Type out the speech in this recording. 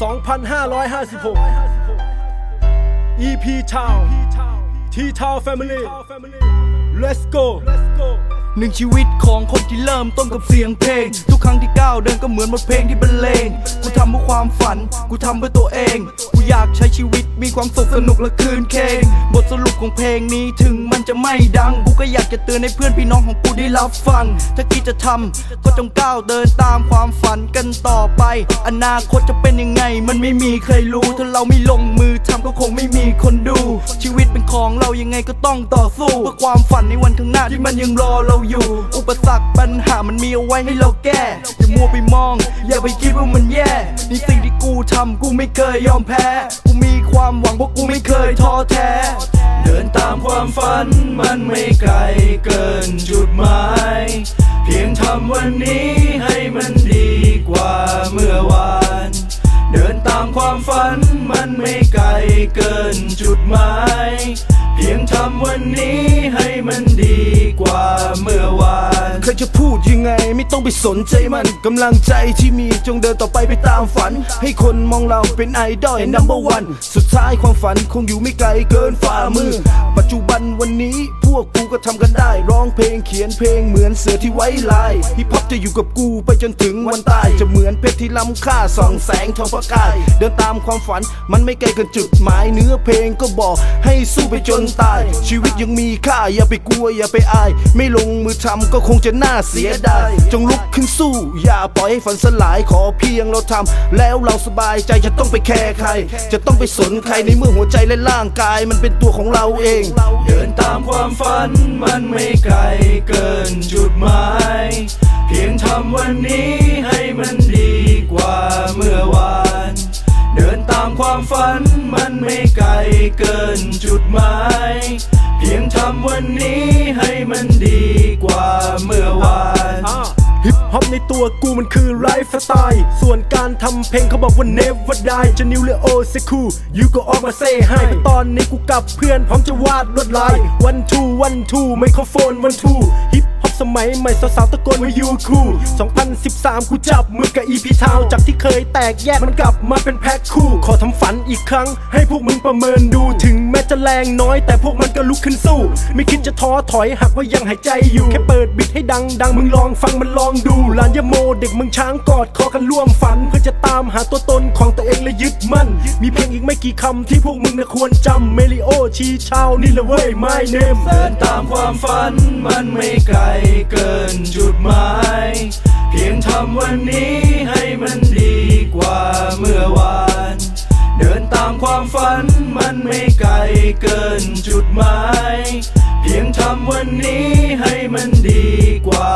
2556 EP Town T Town Family Let's go หนึ่งชีวิตของคนที่เริ่มต้นกับเสียงเพลง ทุกครั้งที่ก้าวเดินก็เหมือนบทเพลงที่บรรเลง กูทำเพื่อความฝัน กูทำเพื่อตัวเอง กูอยากใช้ชีวิตมีความสุขสนุกและคืนเคง บทสรุปของเพลงนี้ถึงมันจะไม่ดัง กูก็อยากจะเตือนให้เพื่อนพี่น้องของกูได้รับฟัง ถ้าคิดจะทำก็จงก้าวเดินตามความฝันกันต่อไป อนาคตจะเป็นยังไง มันไม่มีใครรู้ ถ้าเราไม่ลงมือทำก็คงไม่มีคนดูชีวิต ของเรายังไงก็ต้องต่อสู้เพื่อความฝันในวันข้างหน้าที่มันยังรอเราอยู่ อุปสรรคปัญหามันมีเอาไว้ให้เราแก้อย่ามัวไปมอง อย่าไปคิดว่ามันแย่ในสิ่งที่กูทำกูไม่เคยยอมแพ้ กูมีความหวังเพราะกูไม่เคยท้อแท้ เดินตามความฝันมันไม่ไกลเกินจุดหมาย เพียงทำวันนี้ให้มันดีกว่าเมื่อวาน เดินตามความฝันมันไม่ เกินจุดหมาย เพียงทำวันนี้ให้มันดีกว่าเมื่อวานใครจะพูดยังไงไม่ต้องไปสนใจมันกำลังใจที่มีจงเดินต่อไปไปตามฝัน ให้คนมองเราเป็นไอดอล number one สุดท้ายความฝันคงอยู่ไม่ไกลเกินฝ่ามือ ปัจจุบันวันนี้ วกกูก็ทำกันได้ ร้องเพลงเขียนเพลงเหมือนเสือที่ไว้ลายฮิปฮอปจะอยู่กับกูไปจนถึงวันตาย จะเหมือนเพชรที่ล้ำค่าส่องแสงทองประกาย เดินตามความฝันมันไม่ไกลกินจุดหมายเนื้อเพลงก็บอกให้สู้ไปจนตาย ชีวิตยังมีค่าอย่าไปกลัวอย่าไปอาย ไม่ลงมือทำก็คงจะน่าเสียดาย จงลุกขึ้นสู้ อย่าปล่อยให้ฝันสลายขอเพียงเราทำแล้วเราสบายใจจะต้องไปแคร์ใคร จะต้องไปสนใครในเมื่อหัวใจและร่างกาย มันเป็นตัวของเราเอง เดินตามความฝันมันไม่ไกลเกินจุดหมาย เพียงทำวันนี้ให้มันดีกว่าเมื่อวาน เดินตามความฝันมันไม่ไกลเกินจุดหมาย เพียงทำวันนี้ให้มันดีกว่าเมื่อวาน ฮอปในตัวกูมันคือไลฟ์สไตล์ส่วนการทำเพลงเขาบอกว่า never die จะนิวหรือโอเซคูยูก็ออกมาเซ่ให้ตอนนี้กูกับเพื่อนพร้อมจะวาดลวดลาย one two one two ไมโครโฟน one two ฮิป สมัยใหม่สาวๆตะโกนว่ายูคู2013 กูจับมือกับ EP ทาวจากที่เคยแตกแยกมันกลับมาเป็นแพ็คคู่ ขอทำฝันอีกครั้ง ให้พวกมึงประเมินดูถึงแม้จะแรงน้อย แต่พวกมันก็ลุกขึ้นสู้ ไม่คิดจะท้อถอยหากว่ายังหายใจอยู่ แค่เปิดบิทให้ดังดังมึงลองฟังมันลองดูลานยาโมเด็กมึงช้างกอดคอกันร่วมฝัน เพื่อจะตามหาตัวตนของตัวเอง ยึดมั่น มีเพียงอีกไม่กี่คำที่พวกมึงน่ะควรจำเมลิโอชีชาวนี่ละเว้ย my name เดินตามความฝันมันไม่ไกลเกินจุดหมาย เพียงทำวันนี้ให้มันดีกว่าเมื่อวาน เดินตามความฝันมันไม่ไกลเกินจุดหมาย เพียงทำวันนี้ให้มันดีกว่า